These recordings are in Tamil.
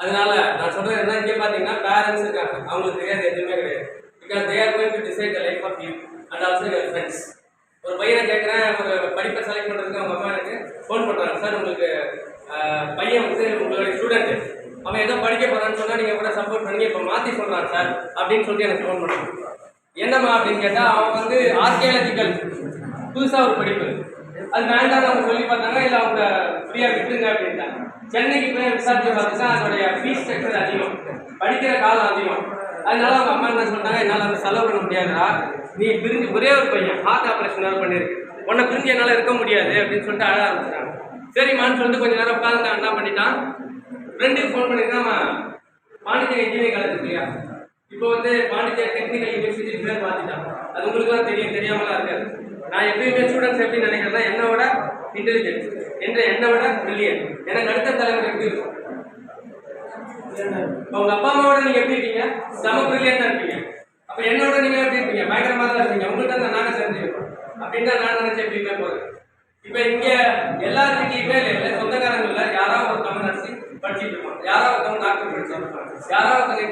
அதனால நான் சொல்றது என்ன இங்கே பார்த்தீங்கன்னா பேரண்ட்ஸ் இருக்காங்க. அவங்களுக்கு தெரியாது எதுவுமே கிடையாது. Because they are going to decide the life of you and also your friends ஒரு பையனை கேட்குறேன் ஒரு படிப்பை செலக்ட் பண்ணுறதுக்கு அவங்க அம்மா எனக்கு ஃபோன் பண்ணுறாங்க சார் உங்களுக்கு பையன் வந்து உங்களுடைய ஸ்டூடெண்ட் அவன் ஏதோ படிக்க போகிறான்னு சொன்னால் நீங்கள் கூட சப்போர்ட் பண்ணி இப்போ மாற்றி சொல்கிறான் சார் அப்படின்னு சொல்லி எனக்கு ஃபோன் பண்ணான் என்னம்மா அப்படின்னு கேட்டால் அவன் வந்து ஆர்கியாலஜிக்கல் புதுசாக ஒரு படிப்பு. அது வேண்டாம் அவங்க சொல்லி பார்த்தாங்க இல்லை அவங்க ஃப்ரீயாக விட்டுருங்க அப்படின்ட்டாங்க. சென்னைக்கு போய் விசாரிச்சு பார்த்துட்டா அதோடைய ஃபீஸ் ஸ்ட்ரக்சர் அதிகம். படிக்கிற காலம் அதிகம். அதனால அவங்க அம்மா என்ன சொன்னாங்க என்னால் அந்த செலவு பண்ண முடியாதுடா. நீ பிரிஞ்சு ஒரே ஒரு பையன் ஹார்ட் ஆப்ரேஷன் வேறு பண்ணியிருக்கு. உன்னை பிரிஞ்சு என்னால் இருக்க முடியாது அப்படின்னு சொல்லிட்டு அழ ஆரம்பிச்சிட்டாங்க. சரிம்மான்னு சொல்லிட்டு கொஞ்ச நேரம் உட்காந்து என்ன பண்ணிட்டான். ஃப்ரெண்டுக்கு ஃபோன் பண்ணியிருந்தா அவன் பாண்டிச்சேரி இன்ஜினியரிங் காலேஜ் இல்லையா? இப்போ வந்து பாண்டிச்சேரி டெக்னிக்கல் யூனிவர்சிட்டி பேர் மாற்றிட்டான் அது உங்களுக்குலாம் தெரியும் தெரியாமலாம் இருக்காது. நான் எப்பயுமே ஸ்டூடெண்ட்ஸ் எப்படி நினைக்கிறேன்னா என்னோட விட என்ற என்னோட விட பிரில்லியன் எனக்கு அடுத்த தலைமுறை எப்படி இருக்கும்? உங்க அப்பா அம்மாவோட நீங்க எப்படி இருக்கீங்க சம பிரில்லியண்டா இருக்கீங்க அப்ப என்னோட நீங்க எப்படி இருப்பீங்க? பயங்கரமா தான் இருப்பீங்க. உங்கள்கிட்ட தான் நாங்க தெரிஞ்சுக்கிறோம் அப்படின்னு தான் நான் நினைச்சு எப்படி போறேன் இப்ப இங்க எல்லா இல்லை. சொந்தக்காரங்கள்ல யாராவது தமிழ் நர்சிங் படிச்சுட்டு இருப்பாங்க. யாராவது யாராவது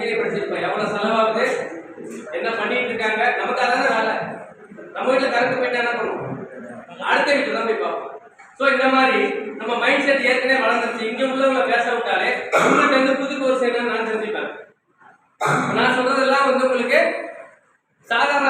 எவ்வளவு செலவாகுது? என்ன பண்ணிட்டு இருக்காங்க? நமக்கு அதானே வேலை. நம்ம வீட்டுல கரண்ட் போயிட்டா என்ன பண்ணுவோம்? அடுத்த வீட்டுல தான் போய் பார்ப்போம். ஸோ இந்த மாதிரி நம்ம மைண்ட் செட் ஏற்கனவே வளர்ந்துருச்சு. இங்க உள்ளவங்க பேச விட்டாலே உங்களுக்கு வந்து புது கோர்ஸ் என்னன்னு நான் தெரிஞ்சுப்பேன். நான் சொல்றதெல்லாம் வந்து உங்களுக்கு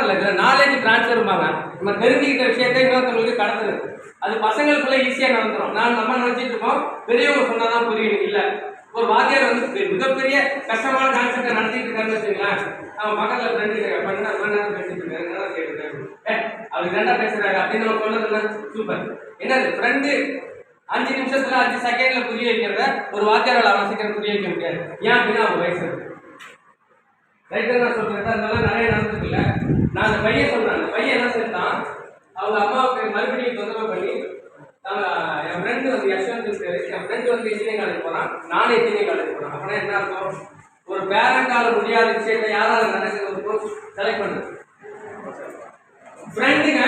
சாதாரண இருக்கிற இதில் நாலேஜ் ட்ரான்ஸ்ஃபர்பாங்க நம்ம தெரிஞ்சுக்கிட்ட விஷயத்தை இன்னொருத்தவங்களுக்கு கடத்துறது. அது பசங்களுக்குள்ள ஈஸியாக நடந்துடும் நான் நம்ம நினச்சிட்டு இருக்கோம் பெரியவங்க சொன்னால் தான் இல்லை ஒரு வாத்தியார் வந்து மிகப்பெரிய கஷ்டமான கான்செப்டை நடத்திட்டு இருக்காருன்னு வச்சுக்கலாம் அவன் பக்கத்தில் ஃப்ரெண்டு பண்ணா ரொம்ப பேசிட்டு இருக்காரு என்ன கேட்டுருக்காரு ஏ அவர் ரெண்டா பேசுறாரு? அப்படின்னு நம்ம சொல்றதுன்னா சூப்பர். என்னது ஃப்ரெண்டு அஞ்சு நிமிஷத்துல அஞ்சு செகண்ட்ல புரிய வைக்கிறத ஒரு வாத்தியாரால் அவன் சீக்கிரம் புரிய வைக்க முடியாது. ஏன் அப்படின்னா அவங்க வயசு இருக்கு ரைட்டர் நான் சொல்றேன் அதெல்லாம் நிறைய நடந்ததில்ல நான் அந்த பையன் சொல்றேன். அந்த பையன் என்ன செஞ்சான் அவங்க அம்மாவுக்கு மறுபடியும் தொந்தரவு பண்ணி என் ஃப்ரெண்டு வந்து யஷ்வந்த் இருக்காரு. என் ஃப்ரெண்டு வந்து இன்ஜினியரிங் காலேஜ் போறான். நானும் இன்ஜினியரிங் காலேஜ் போறேன். அப்படின்னா என்ன அர்த்தம்? ஒரு பேரண்டால முடியாத விஷயத்தை யாராவது நடக்குது ஒரு கோர்ஸ் செலக்ட் பண்ணுது ஃப்ரெண்டுங்க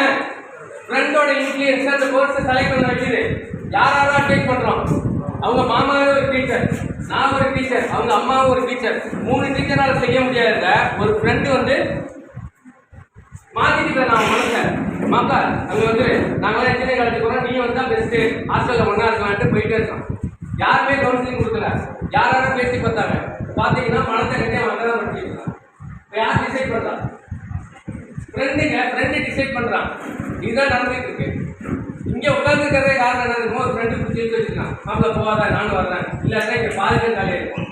ஃப்ரெண்டோட இன்ஃப்ளூயன்ஸ் அந்த கோர்ஸை செலக்ட் பண்ண வைக்குது. யாராவது யாரும் அட்வைஸ் பண்றோம்? அவங்க மாமாவே ஒரு டீச்சர் நான் ஒரு டீச்சர் அவங்க அம்மாவும் ஒரு டீச்சர் மூணு டீச்சரால் செய்ய முடியாத ஒரு ஃப்ரெண்டு வந்து மாத்திட்டு நான் மனசை மாப்பா அங்கே வந்து நாங்களாம் இன்ஜினியரிங் காலேஜ் போகிறோம் நீ வந்தா பெஸ்ட்டு ஹாஸ்டலில் ஒன்றா இருக்கலான்ட்டு போயிட்டே இருக்கோம் யாருமே கவுன்சிலிங் கொடுக்கல. யார் பேசி பார்த்தாங்க. பார்த்தீங்கன்னா மனத்தை கட்டியே வந்ததான் படிச்சிருக்காங்க யார் டிசைட் பண்ணுறான் ஃப்ரெண்டுங்க ஃப்ரெண்டு டிசைட் பண்ணுறான் இதுதான் நடந்துட்டு இருக்கு. இங்கே உட்காந்துருக்கிறதே காரணம் என்ன இருக்கும் ஒரு ஃப்ரெண்டு பிடிச்சி எழுதி வச்சுருக்கான். மாப்பிள்ள போகாத நானும் வர்றேன் இல்லாட்டா இங்கே பாதிக்க காலியாக இருக்கும்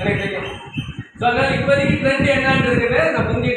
எனக்கு தெரியும். ஸோ அதனால் இப்போதைக்கு ட்ரெண்ட் என்னான்னு இருக்கிறது நான் முந்தி